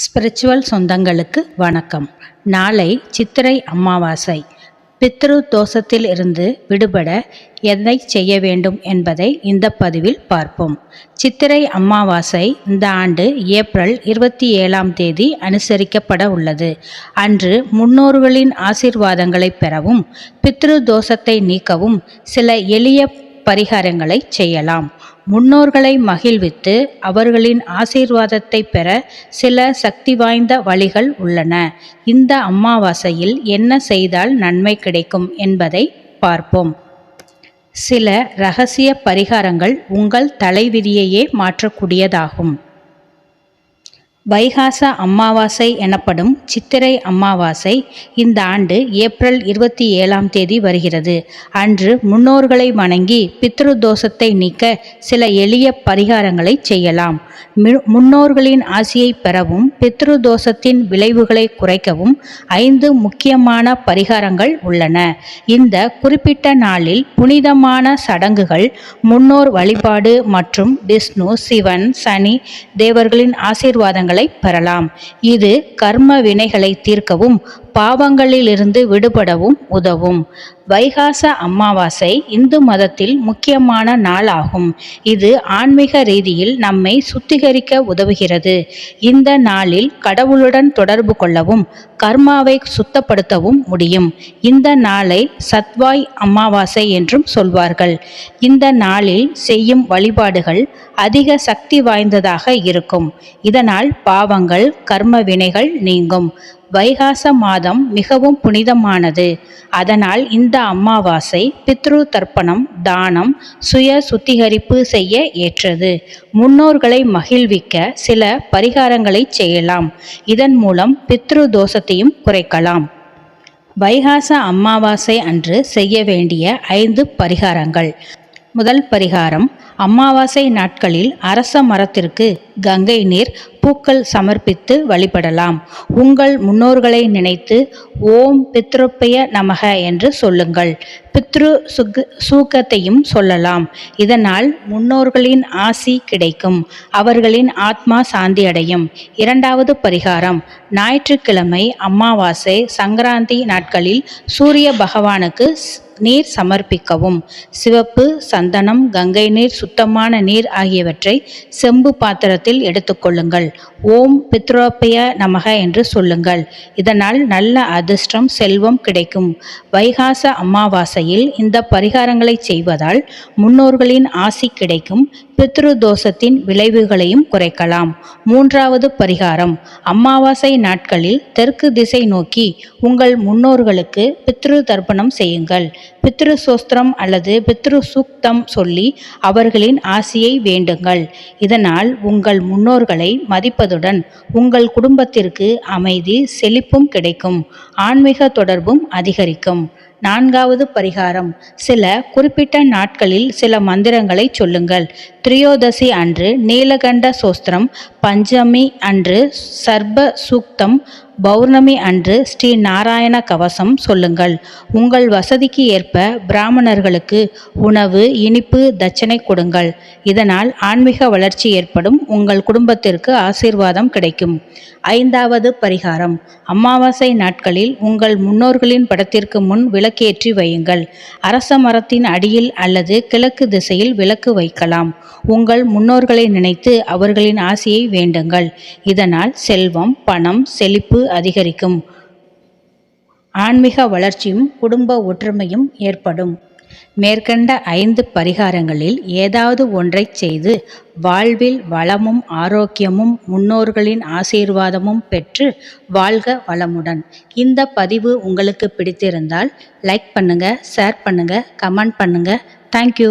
Spiritual சொந்தங்களுக்கு வணக்கம். நாளை சித்திரை அமாவாசை. பித்ரு தோஷத்தில் இருந்து விடுபட எதை செய்ய வேண்டும் என்பதை இந்த பதிவில் பார்ப்போம். சித்திரை அமாவாசை இந்த ஆண்டு ஏப்ரல் இருபத்தி ஏழாம் தேதி அனுசரிக்கப்பட உள்ளது. அன்று முன்னோர்களின் ஆசீர்வாதங்களை பெறவும் பித்ரு தோஷத்தை நீக்கவும் சில எளிய பரிகாரங்களை செய்யலாம். முன்னோர்களை மகிழ்வித்து அவர்களின் ஆசீர்வாதத்தை பெற சில சக்தி வாய்ந்த வழிகள் உள்ளன. இந்த அமாவாசையில் என்ன செய்தால் நன்மை கிடைக்கும் என்பதை பார்ப்போம். சில ரகசிய பரிகாரங்கள் உங்கள் தலைவிதியையே மாற்றக்கூடியதாகும். வைகாச அமாவாசை எனப்படும் சித்திரை அமாவாசை இந்த ஆண்டு ஏப்ரல் இருபத்தி ஏழாம் தேதி வருகிறது. அன்று முன்னோர்களை வணங்கி பித்ரு தோஷத்தை நீக்க சில எளிய பரிகாரங்களை செய்யலாம். முன்னோர்களின் ஆசியை பெறவும் பித்ரு தோஷத்தின் விளைவுகளை குறைக்கவும் ஐந்து முக்கியமான பரிகாரங்கள் உள்ளன. இந்த குறிப்பிட்ட நாளில் புனிதமான சடங்குகள் முன்னோர் வழிபாடு மற்றும் விஷ்ணு சிவன் சனி தேவர்களின் ஆசீர்வாதங்கள் பெறலாம். இது கர்ம வினைகளை தீர்க்கவும் பாவங்களிலிருந்து விடுபடவும் உதவும். வைகாச அமாவாசை இந்து மதத்தில் முக்கியமான நாள் ஆகும் இது ஆன்மீக ரீதியில் நம்மை சுத்திகரிக்க உதவுகிறது. இந்த நாளில் கடவுளுடன் தொடர்பு கொள்ளவும் கர்மாவை சுத்தப்படுத்தவும் முடியும். இந்த நாளை சத்வாய் அமாவாசை என்றும் சொல்வார்கள். இந்த நாளில் செய்யும் வழிபாடுகள் அதிக சக்தி வாய்ந்ததாக இருக்கும். இதனால் பாவங்கள் கர்ம வினைகள் நீங்கும். வைகாச மாதம் மிகவும் புனிதமானது. அதனால் இந்த அமாவாசை பித்ரு தர்ப்பணம் தானம் சுய சுத்திகரிப்பு செய்ய ஏற்றது. முன்னோர்களை மகிழ்விக்க சில பரிகாரங்களை செய்யலாம். இதன் மூலம் பித்ரு தோஷத்தையும் குறைக்கலாம். வைகாச அமாவாசை அன்று செய்ய வேண்டிய ஐந்து பரிகாரங்கள். முதல் பரிகாரம் அமாவாசை நாட்களில் அரச மரத்திற்கு கங்கை நீர் பூக்கள் சமர்ப்பித்து வழிபடலாம். உங்கள் முன்னோர்களை நினைத்து ஓம் பித்ருப்பய நமக என்று சொல்லுங்கள். பித்ரு சுக் சூக்கத்தையும் சொல்லலாம். இதனால் முன்னோர்களின் ஆசி கிடைக்கும். அவர்களின் ஆத்மா சாந்தி அடையும் இரண்டாவது பரிகாரம் ஞாயிற்றுக்கிழமை அமாவாசை சங்கராந்தி நாட்களில் சூரிய பகவானுக்கு நீர் சமர்ப்பிக்கவும். சிவப்பு சந்தனம் கங்கை நீர் சுத்தமான நீர் ஆகியவற்றை செம்பு பாத்திரத்தில் எடுத்துக்கொள்ளுங்கள் ஓம் பித்ரோப்பய நமக என்று சொல்லுங்கள். இதனால் நல்ல அதிர்ஷ்டம் செல்வம் கிடைக்கும். வைகாச அமாவாசையில் இந்த பரிகாரங்களை செய்வதால் முன்னோர்களின் ஆசி கிடைக்கும். பித்ரு தோஷத்தின் விளைவுகளையும் குறைக்கலாம். மூன்றாவது பரிகாரம். அமாவாசை நாட்களில் தெற்கு திசை நோக்கி உங்கள் முன்னோர்களுக்கு பித்ரு தர்ப்பணம் செய்யுங்கள். பித்ரு சோஸ்திரம் அல்லது பித்ரு சூக்தம் சொல்லி அவர்களின் ஆசியை வேண்டுங்கள். இதனால் உங்கள் முன்னோர்களை மதிப்பதுடன் உங்கள் குடும்பத்திற்கு அமைதி செழிப்பும் கிடைக்கும். ஆன்மீக தொடர்பும் அதிகரிக்கும். நான்காவது பரிகாரம். சில குறிப்பிட்ட நாட்களில் சில மந்திரங்களை சொல்லுங்கள். திரியோதசி அன்று நீலகண்ட சோஸ்திரம் பஞ்சமி அன்று சர்ப சூக்தம் பௌர்ணமி அன்று ஸ்ரீ நாராயண கவசம் சொல்லுங்கள். உங்கள் வசதிக்கு ஏற்ப பிராமணர்களுக்கு உணவு இனிப்பு தட்சணை கொடுங்கள். இதனால் ஆன்மீக வளர்ச்சி ஏற்படும் உங்கள் குடும்பத்திற்கு ஆசீர்வாதம் கிடைக்கும். ஐந்தாவது பரிகாரம் அமாவாசை நாட்களில் உங்கள் முன்னோர்களின் படத்திற்கு முன் விளக்கேற்றி வையுங்கள். அரச மரத்தின் அடியில் அல்லது கிழக்கு திசையில் விளக்கு வைக்கலாம். உங்கள் முன்னோர்களை நினைத்து அவர்களின் ஆசையை வேண்டுங்கள். இதனால் செல்வம் பணம் செழிப்பு அதிகரிக்கும். ஆன்மீக வளர்ச்சியும் குடும்ப ஒற்றுமையும் ஏற்படும். மேற்கண்ட ஐந்து பரிகாரங்களில் ஏதாவது ஒன்றை செய்து வாழ்வில் வளமும் ஆரோக்கியமும் முன்னோர்களின் ஆசீர்வாதமும் பெற்று வாழ்க வளமுடன். இந்த பதிவு உங்களுக்கு பிடித்திருந்தால் லைக் பண்ணுங்கள் ஷேர் பண்ணுங்கள் கமெண்ட் பண்ணுங்கள் தேங்க்யூ